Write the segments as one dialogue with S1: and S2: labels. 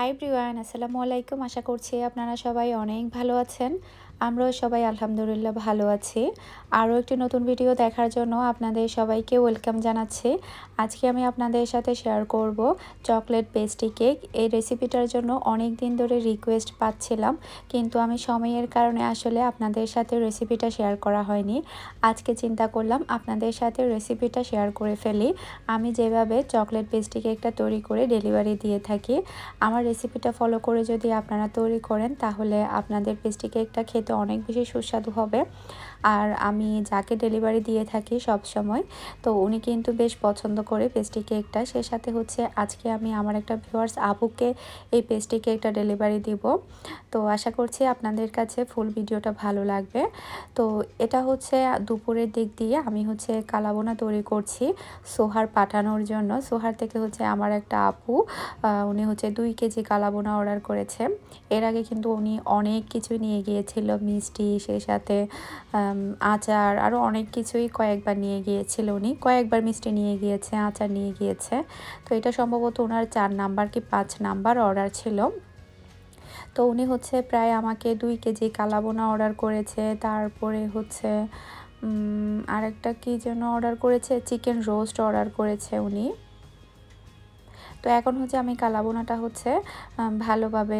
S1: High Priyan আসসালামু আলাইকুম আশা করছি আপনারা সবাই অনেক ভালো আছেন। আমরাও সবাই আলহামদুলিল্লাহ ভালো আছি। আরও একটি নতুন ভিডিও দেখার জন্য আপনাদের সবাইকে ওয়েলকাম জানাচ্ছি। আজকে আমি আপনাদের সাথে শেয়ার করব চকলেট পেস্ট্রি কেক। এই রেসিপিটার জন্য অনেক দিন ধরে রিকোয়েস্ট পাচ্ছিলাম, কিন্তু আমি সময়ের কারণে আসলে আপনাদের সাথে রেসিপিটা শেয়ার করা হয়নি। আজকে চিন্তা করলাম আপনাদের সাথে রেসিপিটা শেয়ার করে ফেলি। আমি যেভাবে চকলেট পেস্ট্রি কেকটা তৈরি করে ডেলিভারি দিয়ে থাকি, আমার রেসিপিটা ফলো করে যদি আপনারা তৈরি করেন, তাহলে আপনাদের পেস্ট্রি কেকটা খেতে খেতে অনেক বেশি সুস্বাদু হবে। আর আমি যাকে ডেলিভারি দিয়ে থাকি সব সময় তো উনি কিন্তু বেশ পছন্দ করে পেস্ট্রি কেকটা সে সাথে হচ্ছে আজকে আমি আমার একটা ভিউয়ার্স আবুকে এই পেস্ট্রি কেকটা ডেলিভারি দিব। তো আশা করছি আপনাদের কাছে ফুল ভিডিওটা ভালো লাগবে। তো এটা হচ্ছে দুপুরের দিক দিয়ে আমি হচ্ছে কালাবোনা তৈরি করছি সোহার পাঠানোর জন্য। সোহার থেকে হচ্ছে আমার একটা আপু উনি হচ্ছে দুই কেজি কালাবোনা অর্ডার করেছে। এর আগে কিন্তু উনি অনেক কিছু নিয়ে গিয়েছিল, মিষ্টি, সেই সাথে আচার আরও অনেক কিছুই কয়েকবার নিয়ে গিয়েছিল উনি। কয়েকবার মিষ্টি নিয়ে গিয়েছে, আচার নিয়ে গিয়েছে। তো এটা সম্ভবত ওনার চার নাম্বার কি পাঁচ নাম্বার অর্ডার ছিল। তো উনি হচ্ছে প্রায় আমাকে দুই কেজি কালাবোনা অর্ডার করেছে, তারপরে হচ্ছে আরেকটা কি যেন অর্ডার করেছে, চিকেন রোস্ট অর্ডার করেছে উনি। তো এখন হচ্ছে আমি কালাবোনাটা হচ্ছে ভালোভাবে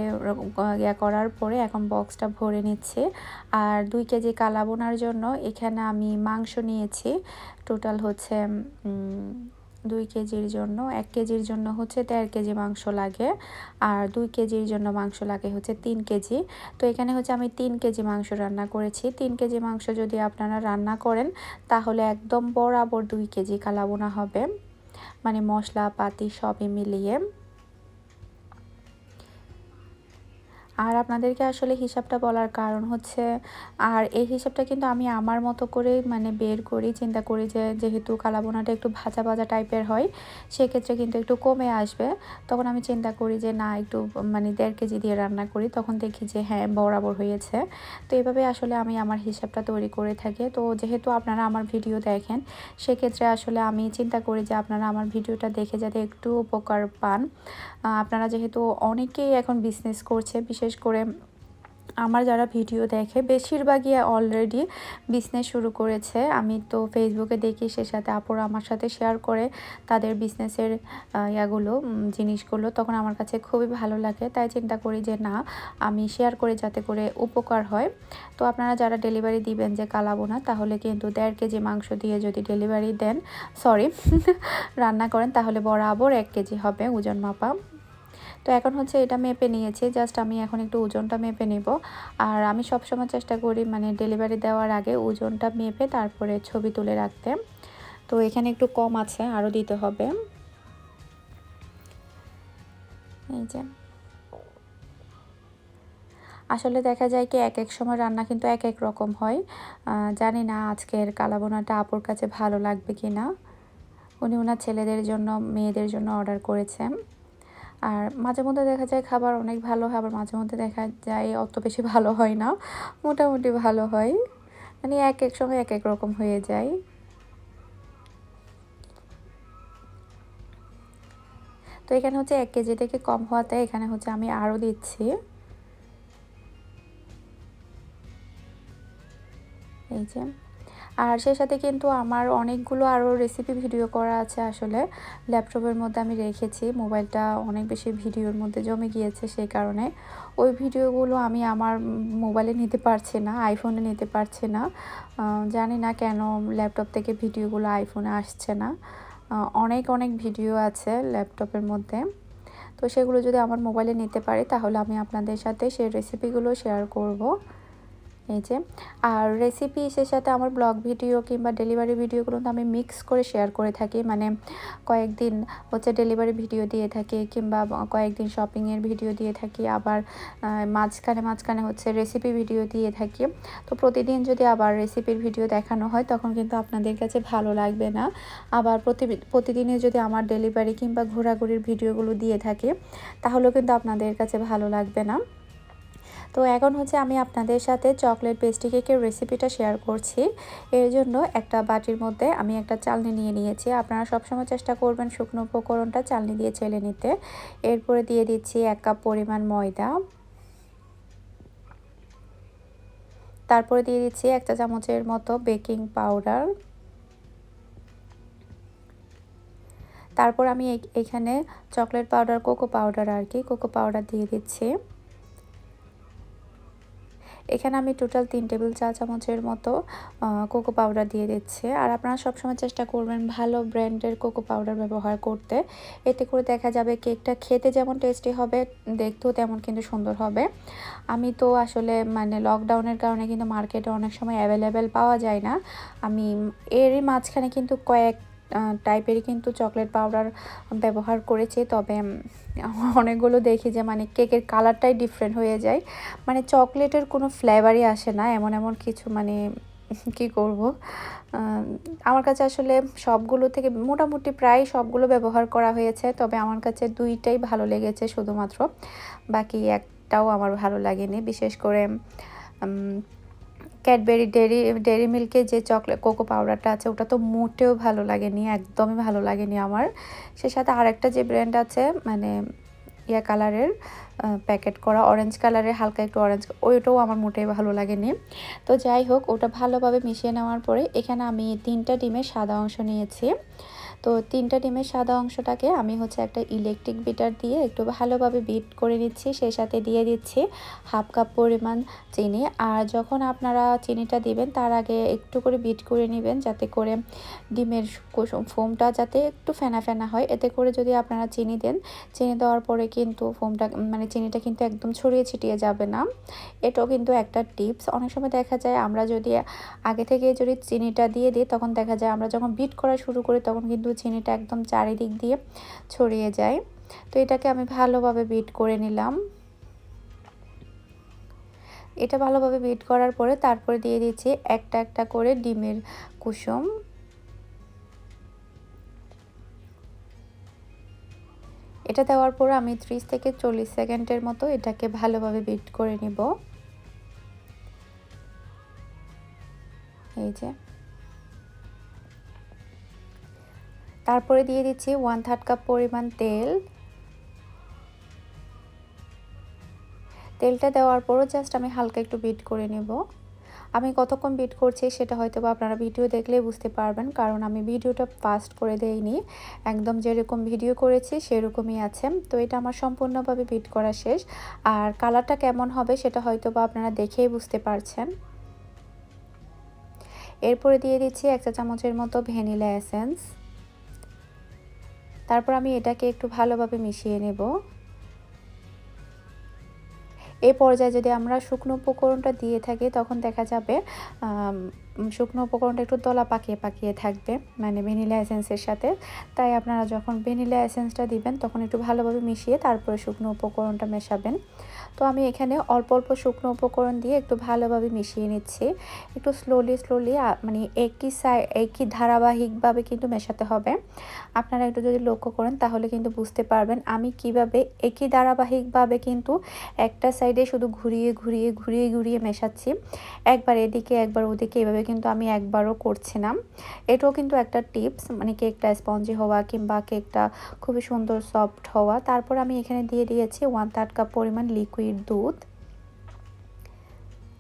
S1: ইয়া করার পরে এখন বক্সটা ভরে নিচ্ছি। আর দুই কেজি কালাবোনার জন্য এখানে আমি মাংস নিয়েছি, টোটাল হচ্ছে দুই কেজির জন্য, এক কেজির জন্য হচ্ছে দেড় কেজি মাংস লাগে, আর দুই কেজির জন্য মাংস লাগে হচ্ছে তিন কেজি। তো এখানে হচ্ছে আমি তিন কেজি মাংস রান্না করেছি। তিন কেজি মাংস যদি আপনারা রান্না করেন, তাহলে একদম বরাবর দুই কেজি কালাবোনা হবে। মানে মশলা পাতি সবই মিলিয়ে আর আপনাদেরকে আসলে হিসাবটা বলার কারণ হচ্ছে, আর এই হিসাবটা কিন্তু আমি আমার মতো করে মানে বের করি, চিন্তা করি যে যেহেতু কালাবোনাটা একটু ভাজা ভাজা টাইপের হয়, সেক্ষেত্রে কিন্তু একটু কমে আসবে। তখন আমি চিন্তা করি যে না, একটু মানে দেড় কেজি দিয়ে রান্না করি, তখন দেখি যে হ্যাঁ বরাবর হয়েছে। তো এভাবে আসলে আমি আমার হিসাবটা তৈরি করে থাকি। তো যেহেতু আপনারা আমার ভিডিও দেখেন, সেক্ষেত্রে আসলে আমি চিন্তা করি যে আপনারা আমার ভিডিওটা দেখে যাতে একটু উপকার পান। আপনারা যেহেতু অনেকেই এখন বিজনেস করছে, বিশেষ বিশেষ করে আমার যারা ভিডিও দেখে, বেশিরভাগই অলরেডি বিজনেস শুরু করেছে। আমি তো ফেসবুকে দেখি সে সাথে আপুরা আমার সাথে শেয়ার করে তাদের বিজনেসের ইয়াগুলো জিনিসগুলো। তখন আমার কাছে খুবই ভালো লাগে। তাই চিন্তা করি যে না, আমি শেয়ার করে যাতে করে উপকার হয়। তো আপনারা যারা ডেলিভারি দিবেন যে কালাবো না তাহলে কিন্তু দেড় কেজি মাংস দিয়ে যদি ডেলিভারি দেন সরি রান্না করেন, তাহলে বরাবর এক কেজি হবে ওজন মাপা। তো এখন হচ্ছে এটা মেপে নিয়েছি জাস্ট আমি এখন একটু ওজনটা মেপে নেব। আর আমি সবসময় চেষ্টা করি মানে ডেলিভারি দেওয়ার আগে ওজনটা মেপে তারপরে ছবি তুলে রাখতে। তো এখানে একটু কম আছে আরও দিতে হবে। এই যে। আসলে দেখা যায় কি এক এক সময় রান্না কিন্তু এক এক রকম হয়। জানি না আজকের কালাবোনাটা আপুর কাছে ভালো লাগবে কি না উনি ওনার ছেলেদের জন্য, মেয়েদের জন্য অর্ডার করেছেন। আর মাঝে মধ্যে দেখা যায় খাবার অনেক ভালো হয়, আবার মাঝে মধ্যে দেখা যায় অত বেশি ভালো হয় না। মোটামুটি ভালো হয়। মানে এক এক সময় এক এক রকম হয়ে যায়। তো এখানে হচ্ছে এক কেজি থেকে কম হওয়াতে এখানে হচ্ছে আমি আরও দিচ্ছি। এই যে। আর সেই সাথে কিন্তু আমার অনেকগুলো আরও রেসিপি ভিডিও করা আছে আসলে। ল্যাপটপের মধ্যে আমি রেখেছি মোবাইলটা অনেক বেশি ভিডিওর মধ্যে জমে গিয়েছে সেই কারণে। ওই ভিডিওগুলো আমি আমার মোবাইলে নিতে পারছি না আইফোনে নিতে পারছি না। জানি না কেন ল্যাপটপ থেকে ভিডিওগুলো আইফোনে আসছে না। অনেক অনেক ভিডিও আছে ল্যাপটপের মধ্যে। তো সেগুলো যদি আমার মোবাইলে নিতে পারি তাহলে আমি আপনাদের সাথে সেই রেসিপিগুলো শেয়ার করব। এই যে, আর রেসিপি সে সাথে আমার ব্লগ ভিডিও কিংবা ডেলিভারি ভিডিওগুলো তো আমি মিক্স করে শেয়ার করে থাকি। মানে কয়েকদিন হচ্ছে ডেলিভারি ভিডিও দিয়ে থাকি কিংবা কয়েকদিন শপিংয়ের ভিডিও দিয়ে থাকি। আবার মাঝখানে মাঝখানে হচ্ছে রেসিপি ভিডিও দিয়ে থাকি। তো প্রতিদিন যদি আবার রেসিপির ভিডিও দেখানো হয়, তখন কিন্তু আপনাদের কাছে ভালো লাগবে না। আবার প্রতি, প্রতিদিনে যদি আমার ডেলিভারি কিংবা ঘোরাঘুরির ভিডিওগুলো দিয়ে থাকে, তাহলেও কিন্তু আপনাদের কাছে ভালো লাগবে না। তো এখন হচ্ছে আমি আপনাদের সাথে চকলেট পেস্ট্রি কেকের রেসিপিটা শেয়ার করছি। এর জন্য একটা বাটির মধ্যে আমি একটা চালনি নিয়ে নিয়েছি। আপনারা সবসময় চেষ্টা করবেন শুকনো উপকরণটা চালনি দিয়ে চেলে নিতে। এরপরে দিয়ে দিচ্ছি এক কাপ পরিমাণ ময়দা। তারপরে দিয়ে দিচ্ছি একটা চামচের মতো বেকিং পাউডার তারপর আমি এখানে চকলেট পাউডার কোকো পাউডার আর কি কোকো পাউডার দিয়ে দিচ্ছি। এখানে আমি টোটাল তিন টেবিল চা চামচের মতো কোকো পাউডার দিয়ে দিচ্ছি। আর আপনারা সবসময় চেষ্টা করবেন ভালো ব্র্যান্ডের কোকো পাউডার ব্যবহার করতে। এতে করে দেখা যাবে কেকটা খেতে যেমন টেস্টি হবে, দেখতেও তেমন কিন্তু সুন্দর হবে। আমি তো আসলে মানে লকডাউনের কারণে কিন্তু মার্কেটে অনেক সময় অ্যাভেলেবেল পাওয়া যায় না। আমি এরই মাঝখানে কিন্তু কয়েক টাইপেরই কিন্তু চকলেট পাউডার ব্যবহার করেছি। তবে অনেকগুলো দেখি যে মানে কেকের কালারটাই ডিফারেন্ট হয়ে যায়। মানে চকলেটের কোনো ফ্লেভারই আসে না। এমন এমন কিছু মানে কি করব? আমার কাছে আসলে সবগুলো থেকে মোটামুটি প্রায় সবগুলো ব্যবহার করা হয়েছে। তবে আমার কাছে দুইটাই ভালো লেগেছে শুধুমাত্র। বাকি একটাও আমার ভালো লাগেনি। বিশেষ করে ক্যাডবেরি ডেরি ডেরি মিল্কের যে চকলেট কোকো পাউডারটা আছে, ওটা তো মোটেও ভালো লাগেনি, একদমই ভালো লাগেনি আমার। সে সাথে আরেকটা যে ব্র্যান্ড আছে মানে ইয়া কালারের প্যাকেট করা অরেঞ্জ কালারের, হালকা একটু অরেঞ্জ ওইটাও আমার মোটেই ভালো লাগেনি। তো যাই হোক, ওটা ভালোভাবে মিশিয়ে নেওয়ার পরে এখানে আমি তিনটা ডিমের সাদা অংশ নিয়েছি। তো তিনটা ডিমের সাদা অংশটাকে আমি হচ্ছে একটা ইলেকট্রিক বিটার দিয়ে একটু ভালোভাবে বিট করে নিচ্ছি, সেই সাথে দিয়ে দিচ্ছি হাফ কাপ পরিমাণ চিনি। আর যখন আপনারা চিনিটা দিবেন, তার আগে একটু করে বিট করে নেবেন যাতে করে ডিমের ফোমটা যাতে একটু ফেনা ফেনা হয়। এতে করে যদি আপনারা চিনি দেন, চিনি দেওয়ার পরে কিন্তু ফোমটা মানে চিনিটা কিন্তু একদম ছড়িয়ে ছিটিয়ে যাবে না। এটাও কিন্তু একটা টিপস অনেক সময় দেখা যায় আমরা যদি আগে থেকে যদি চিনিটা দিয়ে দিই, তখন দেখা যায় আমরা যখন বিট করা শুরু করি, তখন কিন্তু চিনিটা একদম চারিদিক দিয়ে ছড়িয়ে যায়। তো এটাকে আমি ভালোভাবে বিট করে নিলাম। এটা ভালোভাবে বিট করার পরে তারপরে দিয়ে দিচ্ছি একটা একটা করে ডিমের কুসুম। এটা দেওয়ার পর আমি ত্রিশ থেকে চল্লিশ সেকেন্ডের মতো এটাকে ভালোভাবে বিট করে নিব। এই যে। তারপরে দিয়ে দিচ্ছি ওয়ান থার্ড কাপ পরিমাণ তেল। তেলটা দেওয়ার পরও জাস্ট আমি হালকা একটু বিট করে নেব। আমি কতক্ষণ বিট করছি সেটা হয়তো বা আপনারা ভিডিও দেখলেই বুঝতে পারবেন, কারণ আমি ভিডিওটা ফাস্ট করে দেইনি। একদম যেরকম ভিডিও করেছি সেরকমই আছে। তো এটা আমার সম্পূর্ণভাবে বিট করা শেষ। আর কালারটা কেমন হবে সেটা হয়তো বা আপনারা দেখেই বুঝতে পারছেন। এরপরে দিয়ে দিচ্ছি এক চা চামচের মতো ভ্যানিলা এসেন্স। তারপর আমি এটাকে একটু ভালোভাবে মিশিয়ে নেব। এই পর্যায়ে যদি আমরা শুকনো উপকরণটা দিয়ে থাকি, তখন দেখা যাবে শুকনো উপকরণটা একটু দলা পাকিয়ে পাকিয়ে থাকবে মানে ভ্যানিলা এসেন্সের সাথে। তাই আপনারা যখন ভ্যানিলা এসেন্সটা দিবেন, তখন একটু ভালোভাবে মিশিয়ে তারপরে শুকনো উপকরণটা মেশাবেন। তো আমি এখানে অল্প অল্প শুকনো উপকরণ দিয়ে একটু ভালোভাবে মিশিয়ে নিচ্ছি। একটু স্লোলি স্লোলি মানে একই সাই একই ধারাবাহিকভাবে কিন্তু মেশাতে হবে। আপনারা একটু যদি লক্ষ্য করেন, তাহলে কিন্তু বুঝতে পারবেন আমি কীভাবে একই ধারাবাহিকভাবে কিন্তু একটা সাইডে শুধু ঘুরিয়ে ঘুরিয়ে ঘুরিয়ে ঘুরিয়ে মেশাচ্ছি। একবার এদিকে, একবার ওদিকে, এভাবে কিন্তু আমি একবারও করছি না এটাও কিন্তু একটা টিপস মানে কেকটা স্পঞ্জি হওয়া কিংবা কেকটা খুবই সুন্দর সফট হওয়া। তারপর আমি এখানে দিয়ে দিয়েছি ওয়ান থার্ড কাপ পরিমাণ লিকুইড দুধ।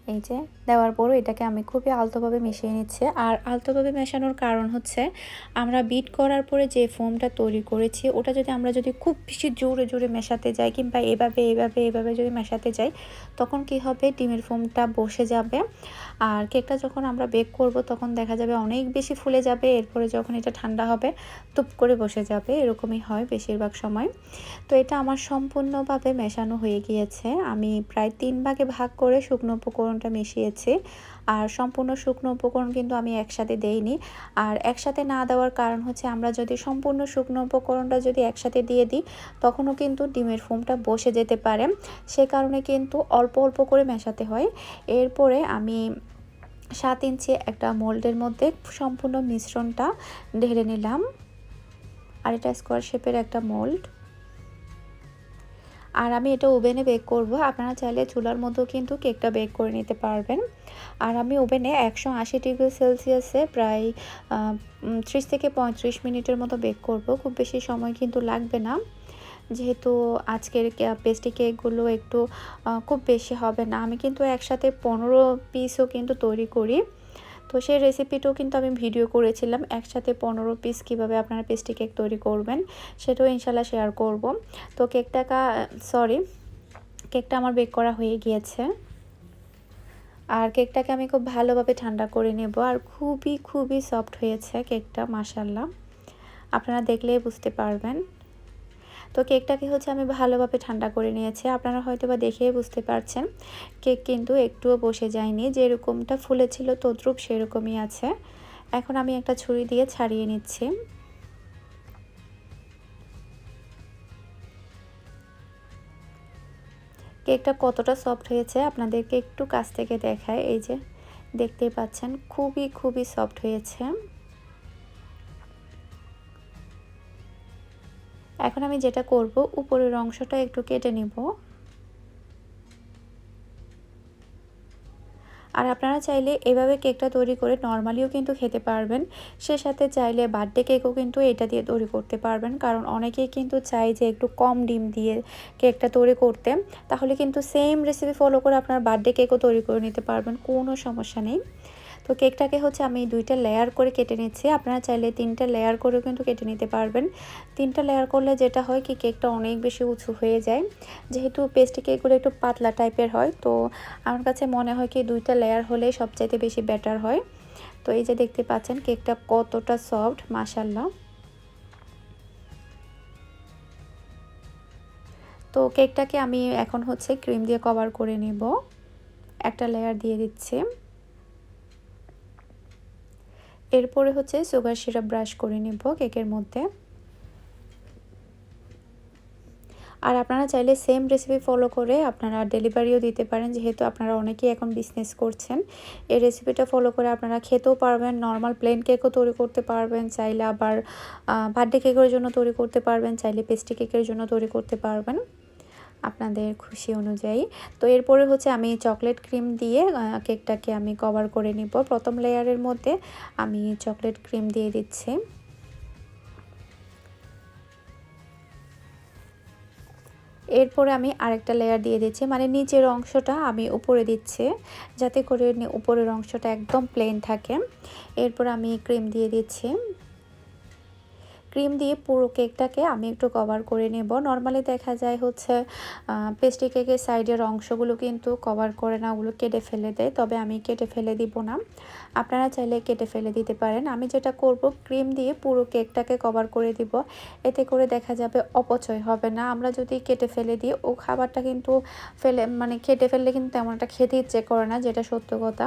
S1: এই যে, দেওয়ার পরও এটাকে আমি খুবই আলতোভাবে মিশিয়ে নিচ্ছি। আর আলতোভাবে মেশানোর কারণ হচ্ছে, আমরা বিট করার পরে যে ফোমটা তৈরি করেছি, ওটা যদি আমরা যদি খুব বেশি জোরে জোরে মেশাতে যাই কিংবা এভাবে এভাবে এভাবে যদি মেশাতে যাই, তখন কি হবে? ডিমের ফোমটা বসে যাবে। আর কেকটা যখন আমরা বেক করব, তখন দেখা যাবে অনেক বেশি ফুলে যাবে, এরপরে যখন এটা ঠান্ডা হবে, তুপ করে বসে যাবে। এরকমই হয় বেশিরভাগ সময়। তো এটা আমার সম্পূর্ণভাবে মেশানো হয়ে গিয়েছে। আমি প্রায় তিন ভাগে ভাগ করে শুকনো উপকরণটা মিশিয়েছি। আর সম্পূর্ণ শুকনো উপকরণ কিন্তু আমি একসাথে দেইনি। আর একসাথে না দেওয়ার কারণ হচ্ছে আমরা যদি সম্পূর্ণ শুকনো উপকরণটা যদি একসাথে দিয়ে দিই, তখনও কিন্তু ডিমের ফোমটা বসে যেতে পারে। সে কারণে কিন্তু অল্প অল্প করে মেশাতে হয়। এরপরে আমি সাত ইঞ্চি একটা মোল্ডের মধ্যে সম্পূর্ণ মিশ্রণটা ঢেলে নিলাম। আর এটা স্কোয়ার শেপের একটা মোল্ড। আর আমি এটা ওভেনে বেক করব। আপনারা চাইলে চুলার মধ্যেও কিন্তু কেকটা বেক করে নিতে পারবেন। আর আমি ওভেনে একশো আশি ডিগ্রি সেলসিয়াসে প্রায় ত্রিশ থেকে পঁয়ত্রিশ মিনিটের মতো বেক করব। খুব বেশি সময় কিন্তু লাগবে না। যেহেতু আজকের পেস্ট্রি কেকগুলো একটু খুব বেশি হবে না। আমি কিন্তু একসাথে পনেরো পিসও কিন্তু তৈরি করি। তো সেই রেসিপিটাও কিন্তু আমি ভিডিও করেছিলাম। একসাথে পনেরো পিস কীভাবে আপনারা পেস্ট্রি কেক তৈরি করবেন, সেটাও ইনশাল্লাহ শেয়ার করব। তো কেকটাকা সরি কেকটা আমার বেক করা হয়ে গিয়েছে। আর কেকটাকে আমি খুব ভালোভাবে ঠান্ডা করে নেব। আর খুবই খুবই সফট হয়েছে কেকটা মাসাল্লাহ আপনারা দেখলেই বুঝতে পারবেন। তো কেকটাকে হচ্ছে আমি ভালোভাবে ঠান্ডা করে নিয়েছি। আপনারা হয়তো বা দেখেই বুঝতে পারছেন, কেক কিন্তু একটুও বসে যায়নি। যেরকমটা ফুলেছিল তদ্রুপ সেরকমই আছে। এখন আমি একটা ছুরি দিয়ে ছাড়িয়ে নিচ্ছি। কেকটা কতটা সফট হয়েছে আপনাদেরকে একটু কাছ থেকে দেখায় এই যে দেখতেই পাচ্ছেন, খুবই খুবই সফট হয়েছে। এখন আমি যেটা করব, উপরের অংশটা একটু কেটে নিব। আর আপনারা চাইলে এভাবে কেকটা তৈরি করে নর্মালিও কিন্তু খেতে পারবেন। সে সাথে চাইলে বার্থডে কেকও কিন্তু এটা দিয়ে তৈরি করতে পারবেন। কারণ অনেকেই কিন্তু চাই যে একটু কম ডিম দিয়ে কেকটা তৈরি করতে। তাহলে কিন্তু সেম রেসিপি ফলো করে আপনার বার্থডে কেকও তৈরি করে নিতে পারবেন, কোনো সমস্যা নেই। তো কেকটাকে হচ্ছে আমি দুইটা লেয়ার করে কেটে নিচ্ছি। আপনারা চাইলে তিনটা লেয়ার করেও কিন্তু কেটে নিতে পারবেন। তিনটা লেয়ার করলে যেটা হয় কি, কেকটা অনেক বেশি উঁচু হয়ে যায়। যেহেতু পেস্ট্রি কেকগুলো একটু পাতলা টাইপের হয়, তো আমার কাছে মনে হয় কি, দুইটা লেয়ার হলে সবচাইতে বেশি বেটার হয়। তো এই যে দেখতে পাচ্ছেন, কেকটা কতটা সফট মাসাল্লাহ তো কেকটাকে আমি এখন হচ্ছে ক্রিম দিয়ে কভার করে নেব। একটা লেয়ার দিয়ে দিচ্ছি। এরপরে হচ্ছে সুগার সিরাপ ব্রাশ করে নেব কেকের মধ্যে। আর আপনারা চাইলে সেম রেসিপি ফলো করে আপনারা ডেলিভারিও দিতে পারেন, যেহেতু আপনারা অনেকেই এখন বিজনেস করছেন। এই রেসিপিটা ফলো করে আপনারা খেতেও পারবেন নর্মাল প্লেন কেকও তৈরি করতে পারবেন, চাইলে আবার বার্থডে কেকের জন্য তৈরি করতে পারবেন, চাইলে পেস্ট্রি কেকের জন্য তৈরি করতে পারবেন। আপনাদের খুশি অনুযায়ী। তো এরপরে হচ্ছে আমি চকলেট ক্রিম দিয়ে কেকটাকে আমি কভার করে নিব। প্রথম লেয়ারের মধ্যে আমি চকলেট ক্রিম দিয়ে দিচ্ছি। এরপরে আমি আরেকটা লেয়ার দিয়ে দিচ্ছি মানে নিচের অংশটা আমি উপরে দিচ্ছি, যাতে করে উপরের অংশটা একদম প্লেন থাকে। এরপর আমি ক্রিম দিয়ে দিচ্ছি। ক্রিম দিয়ে পুরো কেকটাকে আমি একটু কভার করে নেব। নর্মালি দেখা যায় হচ্ছে পেস্ট্রি কেকের সাইডের অংশগুলো কিন্তু কভার করে না, ওগুলো কেটে ফেলে দেয়, তবে আমি কেটে ফেলে দিব না। আপনারা চাইলে কেটে ফেলে দিতে পারেন। আমি যেটা করব, ক্রিম দিয়ে পুরো কেকটাকে কভার করে দিব। এতে করে দেখা যাবে অপচয় হবে না। আমরা যদি কেটে ফেলে দিই, ও খাবারটা কিন্তু ফেলে মানে কেটে ফেললে কিন্তু তেমন একটা খেতে ইচ্ছে করে না, যেটা সত্য কথা।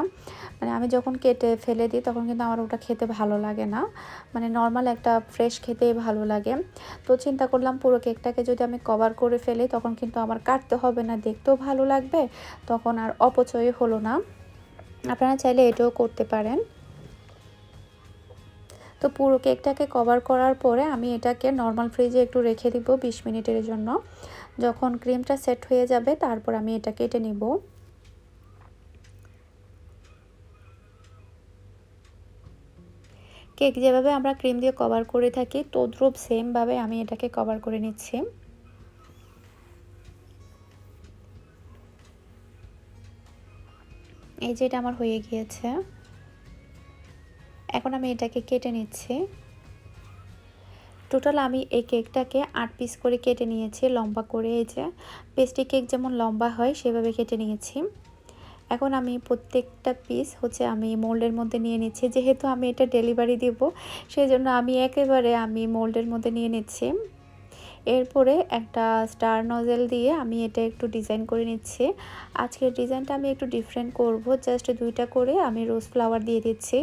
S1: মানে আমি যখন কেটে ফেলে দিই, তখন কিন্তু আমার ওটা খেতে ভালো লাগে না। মানে নর্মাল একটা ফ্রেশ খেতেই ভালো লাগে। তো চিন্তা করলাম পুরো কেকটাকে যদি আমি কভার করে ফেলি, তখন কিন্তু আমার কাটতে হবে না, দেখতেও ভালো লাগবে, তখন আর অপচয় হলো না। আপনারা চাইলে এটাও করতে পারেন। তো পুরো কেকটাকে কভার করার পরে আমি এটাকে নর্মাল ফ্রিজে একটু রেখে দিব বিশ মিনিটের জন্য। যখন ক্রিমটা সেট হয়ে যাবে, তারপর আমি এটা কেটে নিব। কেক যেভাবে আমরা ক্রিম দিয়ে কভার করে থাকি, তদ্রুপ সেমভাবে আমি এটাকে কভার করে নিচ্ছি। এই যে এটা আমার হয়ে গিয়েছে। এখন আমি এটাকে কেটে নিচ্ছি। টোটাল আমি এই কেকটাকে আট পিস করে কেটে নিয়েছি লম্বা করে। এই যে পেস্ট্রি কেক যেমন লম্বা হয়, সেভাবে কেটে নিয়েছি। এখন আমি প্রত্যেকটা পিস হচ্ছে আমি মোল্ডের মধ্যে নিয়ে নিচ্ছি। যেহেতু আমি এটা ডেলিভারি দিব সেই জন্য আমি একেবারে আমি মোল্ডের মধ্যে নিয়ে নিচ্ছি। এরপরে একটা স্টার নজেল দিয়ে আমি এটা একটু ডিজাইন করে নিচ্ছি। আজকের ডিজাইনটা আমি একটু ডিফারেন্ট করব জাস্ট দুইটা করে আমি রোজ ফ্লাওয়ার দিয়ে দিচ্ছি।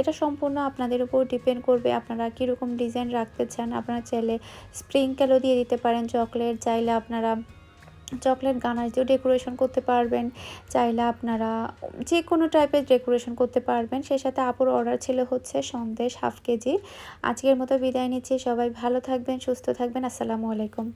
S1: এটা সম্পূর্ণ আপনাদের উপর ডিপেন্ড করবে, আপনারা কীরকম ডিজাইন রাখতে চান। আপনারা চাইলে স্প্রিংকেলও দিয়ে দিতে পারেন চকলেট চাইলে আপনারা চকলেট গানার দিয়েও ডেকোরেশন করতে পারবেন। চাইলে আপনারা যে কোনো টাইপের ডেকোরেশন করতে পারবেন। সেই সাথে আপুর অর্ডার ছিল হচ্ছে সন্দেশ হাফ কেজি। আজকের মতো বিদায় নিচ্ছি। সবাই ভালো থাকবেন, সুস্থ থাকবেন। আসসালামু আলাইকুম।